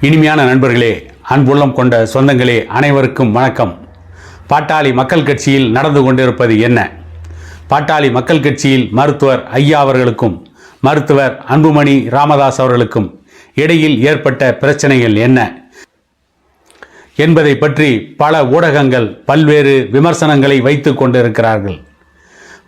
இனிமையான நண்பர்களே அன்புள்ளம் கொண்ட சொந்தங்களே அனைவருக்கும் வணக்கம். பாட்டாளி மக்கள் கட்சியில் நடந்து கொண்டிருப்பது என்ன? பாட்டாளி மக்கள் கட்சியில் மருத்துவர் ஐயா அவர்களுக்கும் மருத்துவர் அன்புமணி ராமதாஸ் அவர்களுக்கும் இடையில் ஏற்பட்ட பிரச்சனைகள் என்ன? என்பதை பற்றி பல ஊடகங்கள் பல்வேறு விமர்சனங்களை வைத்து கொண்டிருக்கிறார்கள்.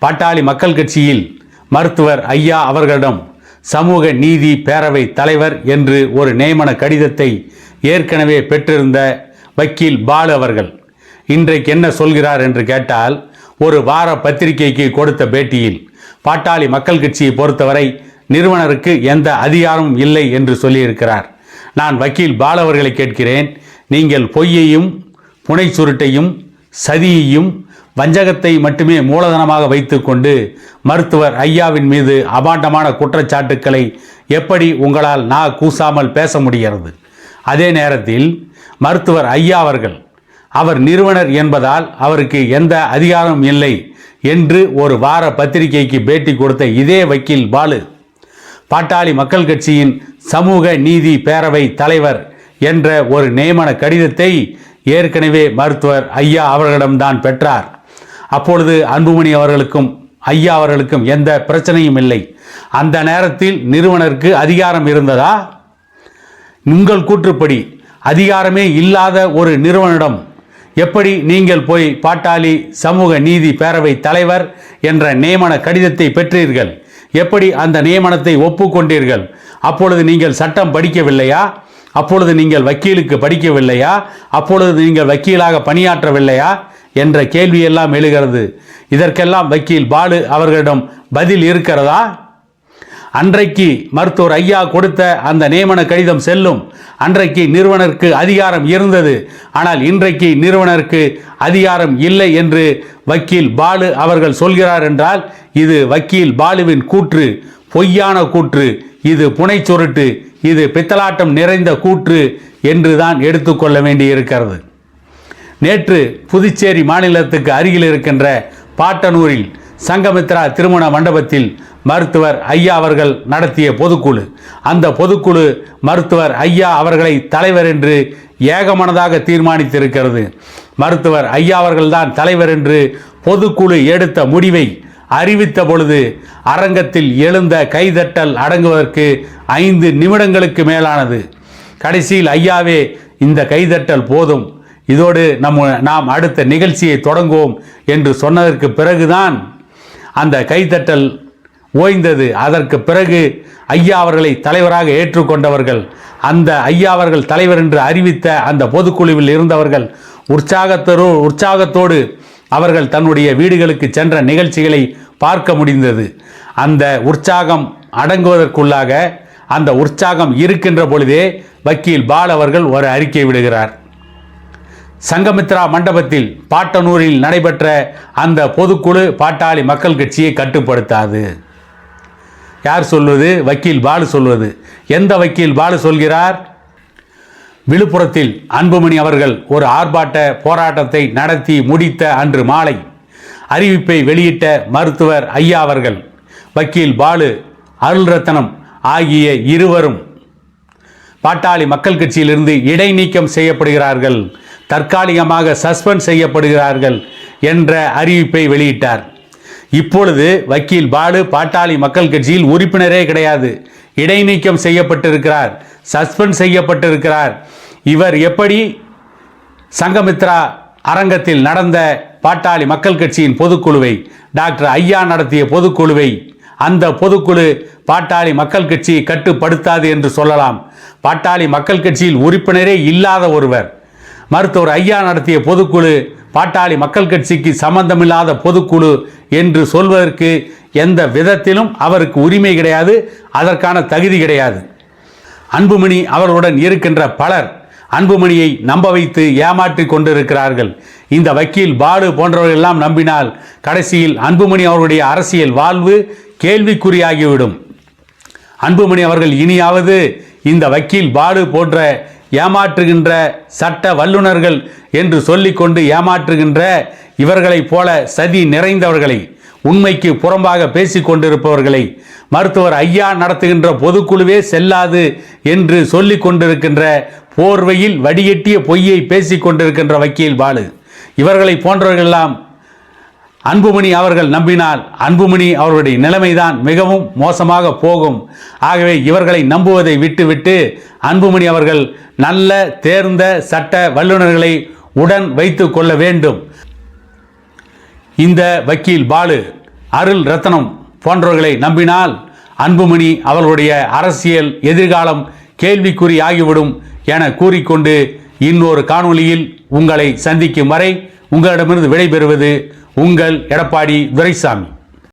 பாட்டாளி மக்கள் கட்சியில் மருத்துவர் ஐயா அவர்களிடம் சமூக நீதி பேரவை தலைவர் என்று ஒரு நியமன கடிதத்தை ஏற்கனவே பெற்றிருந்த வக்கீல் பாலு அவர்கள். இன்றைக்கு என்ன சொல்கிறார் என்று கேட்டால் ஒரு வார பத்திரிகைக்கு கொடுத்த பேட்டியில் பாட்டாளி மக்கள் கட்சியை பொறுத்தவரை நிறுவனருக்கு எந்த அதிகாரமும் இல்லை என்று சொல்லியிருக்கிறார். நான் வக்கீல் பாலவர்களை கேட்கிறேன் நீங்கள் பொய்யையும் புனை சுருட்டையும் சதியையும் வஞ்சகத்தை மட்டுமே மூலதனமாக வைத்துக்கொண்டு மருத்துவர் ஐயாவின் மீது அபாண்டமான குற்றச்சாட்டுக்களை எப்படி உங்களால் நா கூசாமல் பேச முடிகிறது? அதே நேரத்தில் மருத்துவர் ஐயா அவர்கள் அவர் நிறுவனர் என்பதால் அவருக்கு எந்த அதிகாரமும் இல்லை என்று ஒரு வார பத்திரிகைக்கு பேட்டி கொடுத்த இதே வக்கீல் பாலு பாட்டாளி மக்கள் கட்சியின் சமூக நீதி பேரவை தலைவர் என்ற ஒரு நியமன கடிதத்தை ஏற்கனவே மருத்துவர் ஐயா அவர்களிடம்தான் பெற்றார். அப்பொழுது அன்புமணி அவர்களுக்கும் ஐயா அவர்களுக்கும் எந்த பிரச்சனையும் இல்லை. அந்த நேரத்தில் நிறுவனருக்கு அதிகாரம் இருந்ததா? உங்கள் கூற்றுப்படி அதிகாரமே இல்லாத ஒரு நிறுவனிடம் எப்படி நீங்கள் போய் பாட்டாளி சமூக நீதி பேரவை தலைவர் என்ற நியமன கடிதத்தை பெற்றீர்கள்? எப்படி அந்த நியமனத்தை ஒப்புக்கொண்டீர்கள்? அப்பொழுது நீங்கள் சட்டம் படிக்கவில்லையா? அப்பொழுது நீங்கள் வக்கீலுக்கு படிக்கவில்லையா? அப்பொழுது நீங்கள் வக்கீலாக பணியாற்றவில்லையா? என்ற கேள்வியெல்லாம் எழுகிறது. இதற்கெல்லாம் வக்கீல் பாலு அவர்களிடம் பதில் இருக்கிறதா? அன்றைக்கு மருத்துவர் ஐயா கொடுத்த அந்த நியமன கடிதம் செல்லும். அன்றைக்கு நிறுவனருக்கு அதிகாரம் இருந்தது. ஆனால் இன்றைக்கு நிறுவனருக்கு அதிகாரம் இல்லை என்று வக்கீல் பாலு அவர்கள் சொல்கிறார் என்றால் இது வக்கீல் பாலுவின் கூற்று பொய்யான கூற்று இது புனைச்சுருட்டு இது பித்தலாட்டம் நிறைந்த கூற்று என்று தான் எடுத்துக்கொள்ள வேண்டியிருக்கிறது. நேற்று புதுச்சேரி மாநிலத்துக்கு அருகில் இருக்கின்ற பாட்டனூரில் சங்கமித்ரா திருமண மண்டபத்தில் மருத்துவர் ஐயா அவர்கள் நடத்திய பொதுக்குழு. அந்த பொதுக்குழு மருத்துவர் ஐயா அவர்களை தலைவர் என்று ஏகமனதாக தீர்மானித்திருக்கிறது. மருத்துவர் ஐயா அவர்கள்தான் தலைவர் என்று பொதுக்குழு எடுத்த முடிவை அறிவித்த பொழுது அரங்கத்தில் எழுந்த கைதட்டல் அடங்குவதற்கு ஐந்து நிமிடங்களுக்கு மேலானது. கடைசியில் ஐயாவே இந்த கைதட்டல் போதும். இதோடு நம்ம நாம் அடுத்த நிகழ்ச்சியை தொடங்குவோம் என்று சொன்னதற்கு பிறகுதான் அந்த கைதட்டல் ஓய்ந்தது. அதற்கு பிறகு ஐயா அவர்களை தலைவராக ஏற்றுக்கொண்டவர்கள் அந்த ஐயா அவர்கள் தலைவர் என்று அறிவித்த அந்த பொதுக்குழுவில் இருந்தவர்கள் உற்சாகத்தரோ உற்சாகத்தோடு அவர்கள் தன்னுடைய வீடுகளுக்கு சென்ற நிகழ்ச்சிகளை பார்க்க முடிந்தது. அந்த உற்சாகம் அடங்குவதற்குள்ளாக அந்த உற்சாகம் இருக்கின்ற பொழுதே வக்கீல் பால் அவர்கள் ஒரு அறிக்கை விடுகிறார். சங்கமித்ரா மண்டபத்தில் பாட்டனூரில் நடைபெற்ற அந்த பொதுக்குழு பாட்டாளி மக்கள் கட்சியை கட்டுப்படுத்தாது. யார் சொல்வது? வக்கீல் பாலு சொல்வது. எந்த வக்கீல் பாலு சொல்கிறார்? விழுப்புரத்தில் அன்புமணி அவர்கள் ஒரு ஆர்ப்பாட்ட போராட்டத்தை நடத்தி முடித்த அன்று மாலை அறிவிப்பை வெளியிட்ட மருத்துவர் ஐயா அவர்கள் வக்கீல் பாலு அருள்ரத்னம் ஆகிய இருவரும் பாட்டாளி மக்கள் கட்சியிலிருந்து இடைநீக்கம் செய்யப்படுகிறார்கள். தற்காலிகமாக சஸ்பெண்ட் செய்யப்படுகிறார்கள் என்ற அறிவிப்பை வெளியிட்டார். இப்பொழுது வக்கீல் பாடு பாட்டாளி மக்கள் கட்சியில் உறுப்பினரே கிடையாது. இடைநீக்கம் செய்யப்பட்டிருக்கிறார் சஸ்பெண்ட் செய்யப்பட்டிருக்கிறார். இவர் எப்படி சங்கமித்ரா அரங்கத்தில் நடந்த பாட்டாளி மக்கள் கட்சியின் பொதுக்குழுவை டாக்டர் ஐயா நடத்திய பொதுக்குழுவை அந்த பொதுக்குழு பாட்டாளி மக்கள் கட்சியை கட்டுப்படுத்தாது என்று சொல்லலாம். பாட்டாளி மக்கள் கட்சியில் உறுப்பினரே இல்லாத ஒருவர். மருத்துவர் ஐயா நடத்திய பொதுக்குழு பாட்டாளி மக்கள் கட்சிக்கு சம்பந்தமில்லாத பொதுக்குழு என்று சொல்வதற்கு எந்த விதத்திலும் அவருக்கு உரிமை கிடையாது அதற்கான தகுதி கிடையாது. அன்புமணி அவர்களுடன் இருக்கின்ற பலர் அன்புமணியை நம்ப வைத்து ஏமாற்றி கொண்டிருக்கிறார்கள். இந்த வக்கீல் பாலு போன்றவர்கள் எல்லாம் நம்பினால் கடைசியில் அன்புமணி அவர்களுடைய அரசியல் வாழ்வு கேள்விக்குறியாகிவிடும். அன்புமணி அவர்கள் இனியாவது இந்த வக்கீல் பாடு போன்ற ஏமாற்றுகின்ற சட்ட வல்லுனர்கள் என்று சொல்லிக்கொண்டு ஏமாற்றுகின்ற இவர்களைப் போல சதி நிறைந்தவர்களை உண்மைக்கு புறம்பாக பேசிக் கொண்டிருப்பவர்களை மருத்துவர் ஐயா நடத்துகின்ற பொதுக்குழுவே செல்லாது என்று சொல்லிக் கொண்டிருக்கின்ற போர்வையில் வடிகட்டிய பொய்யை பேசிக் கொண்டிருக்கின்ற வக்கீல் பாலு. இவர்களை போன்றவர்களெல்லாம் அன்புமணி அவர்கள் நம்பினால் அன்புமணி அவருடைய நிலைமைதான் மிகவும் மோசமாக போகும். ஆகவே இவர்களை நம்புவதை விட்டுவிட்டு அன்புமணி அவர்கள் நல்ல தேர்ந்த சட்ட வல்லுநர்களை உடன் வைத்து கொள்ள வேண்டும். இந்த வக்கீல் பாலு அருள் ரத்னம் போன்றவர்களை நம்பினால் அன்புமணி அவர்களுடைய அரசியல் எதிர்காலம் கேள்விக்குறி ஆகிவிடும் என கூறிக்கொண்டு இன்னொரு காணொளியில் உங்களை சந்திக்கும் வரை உங்களிடமிருந்து விடைபெறுவது உங்கள் எடப்பாடி துரைசாமி